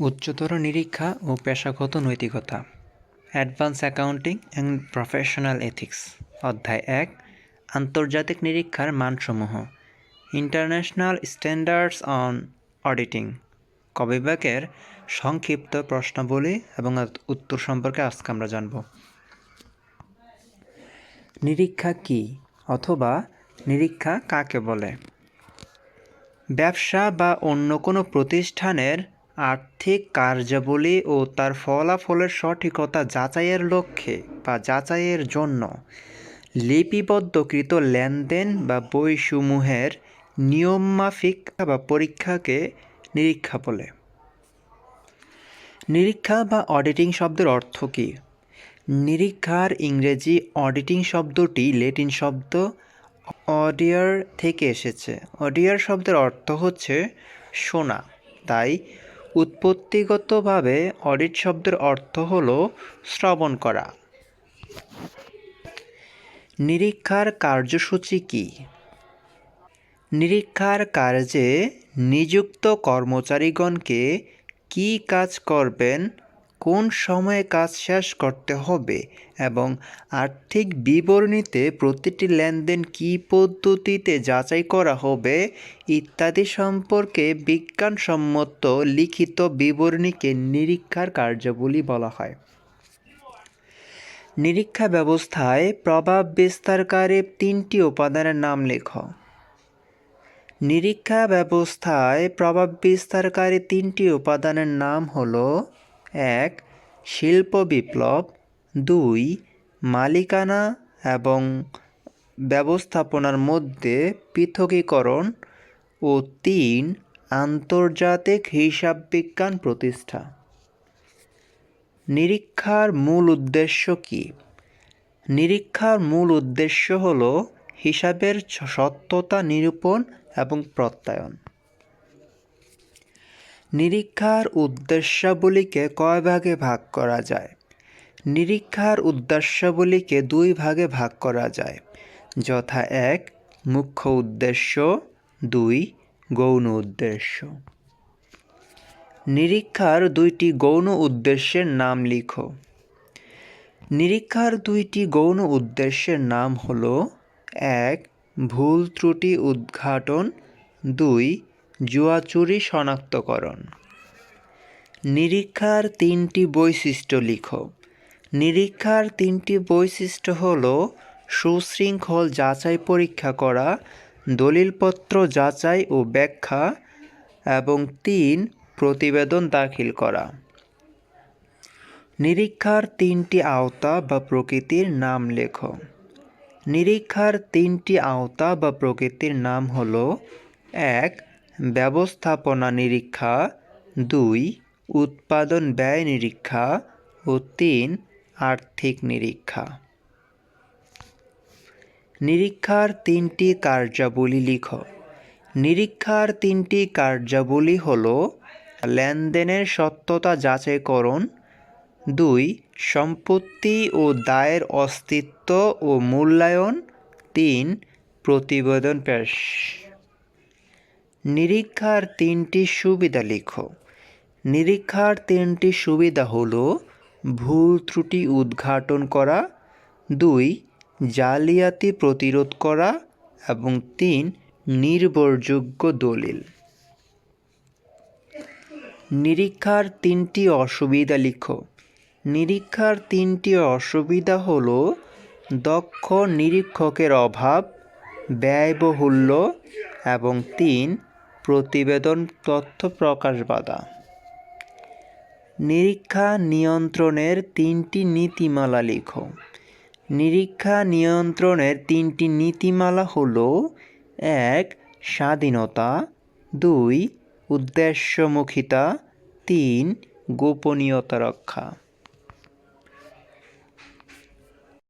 উচ্চতর নিরীক্ষা ও পেশাগত নৈতিকতা। Advance accounting and professional ethics অধ্যায় এক, আন্তর্জাতিক নিরীক্ষার মানসমূহ। ইন্টারন্যাশনাল স্ট্যান্ডার্ডস অন অডিটিং কবিভাগের সংক্ষিপ্ত প্রশ্নাবলী এবং উত্তর সম্পর্কে আজকে আমরা জানব। নিরীক্ষা কি অথবা নিরীক্ষা কাকে বলে? ব্যবসা বা অন্য কোনো প্রতিষ্ঠানের আর্থিক কার্যাবলী ও তার ফলাফলের সঠিকতা যাচাইয়ের লক্ষ্যে বা যাচাইয়ের জন্য লিপিবদ্ধকৃত লেনদেন বা বইসমূহের নিয়মমাফিক বা পরীক্ষাকে নিরীক্ষা বলে। নিরীক্ষা বা অডিটিং শব্দের অর্থ কী? নিরীক্ষার ইংরেজি অডিটিং শব্দটি লেটিন শব্দ অডিয়ার থেকে এসেছে। অডিয়ার শব্দের অর্থ হচ্ছে শোনা, তাই উৎপত্তিগতভাবে অডিট শব্দের অর্থ হল শ্রবণ করা। নিরীক্ষার কার্যসূচি কি? নিরীক্ষার কার্যে নিযুক্ত কর্মচারীগণকে কি কাজ করবেন কোন সময়ে কাজ শেষ করতে হবে এবং আর্থিক বিবরণীতে প্রতিটি লেনদেন কী পদ্ধতিতে যাচাই করা হবে ইত্যাদি সম্পর্কে বিজ্ঞানসম্মত লিখিত বিবরণীকে নিরীক্ষার কার্যাবলী বলা হয়। নিরীক্ষা ব্যবস্থায় প্রভাব বিস্তারকারী তিনটি উপাদানের নাম লেখ। নিরীক্ষা ব্যবস্থায় প্রভাব বিস্তারকারী তিনটি উপাদানের নাম হলো এক, শিল্প বিপ্লব। দুই, মালিকানা এবং ব্যবস্থাপনার মধ্যে পৃথকীকরণ। ও তিন, আন্তর্জাতিক হিসাব বিজ্ঞান প্রতিষ্ঠা। নিরীক্ষার মূল উদ্দেশ্য কি? নিরীক্ষার মূল উদ্দেশ্য হল হিসাবের সত্যতা নিরূপণ এবং প্রত্যয়ন। নিরীক্ষার উদ্দেশ্যাবলীকে কয় ভাগে ভাগ করা যায়? নিরীক্ষার উদ্দেশ্যাবলীকে দুই ভাগে ভাগ করা যায়। যথা এক, মুখ্য উদ্দেশ্য, দুই, গৌণ উদ্দেশ্য। নিরীক্ষার দুইটি গৌণ উদ্দেশ্যের নাম লিখো। নিরীক্ষার দুইটি গৌণ উদ্দেশ্যের নাম হল, এক, ভুল ত্রুটি উদ্ঘাটন, দুই জুয়াচুরি শনাক্তকরণ। নিরীক্ষার তিনটি বৈশিষ্ট্য লিখো। নিরীক্ষার তিনটি বৈশিষ্ট্য হল সুশৃঙ্খল যাচাই পরীক্ষা করা, দলিলপত্র যাচাই ও ব্যাখ্যা, এবং তিন, প্রতিবেদন দাখিল করা। নিরীক্ষার তিনটি আওতা বা প্রকৃতির নাম লেখো। নিরীক্ষার তিনটি আওতা বা প্রকৃতির নাম হল এক ব্যবস্থাপনা নিরীক্ষা, দুই, উৎপাদন ব্যয় নিরীক্ষা ও তিন, আর্থিক নিরীক্ষা। নিরীক্ষার তিনটি কার্যাবলী লিখ। নিরীক্ষার তিনটি কার্যাবলী হল লেনদেনের সত্যতা যাচাইকরণ, দুই, সম্পত্তি ও দায়ের অস্তিত্ব ও মূল্যায়ন, তিন, প্রতিবেদন পেশ। নিরীক্ষার তিনটি সুবিধা লিখো। নিরীক্ষার তিনটি সুবিধা হলো, ভুল ত্রুটি উদ্ঘাটন করা, দুই, জালিয়াতি প্রতিরোধ করা, এবং তিন, নির্ভরযোগ্য দলিল। নিরীক্ষার তিনটি অসুবিধা লিখো। নিরীক্ষার তিনটি অসুবিধা হল, দক্ষ নিরীক্ষকের অভাব, ব্যয়বহুল্য, এবং তিন প্রতিবেদন তথ্য প্রকাশ বাধা। নিরীক্ষা নিয়ন্ত্রণের তিনটি নীতিমালা লিখো। নিরীক্ষা নিয়ন্ত্রণের তিনটি নীতিমালা হল, এক, স্বাধীনতা, দুই, উদ্দেশ্যমুখিতা, তিন, গোপনীয়তা রক্ষা।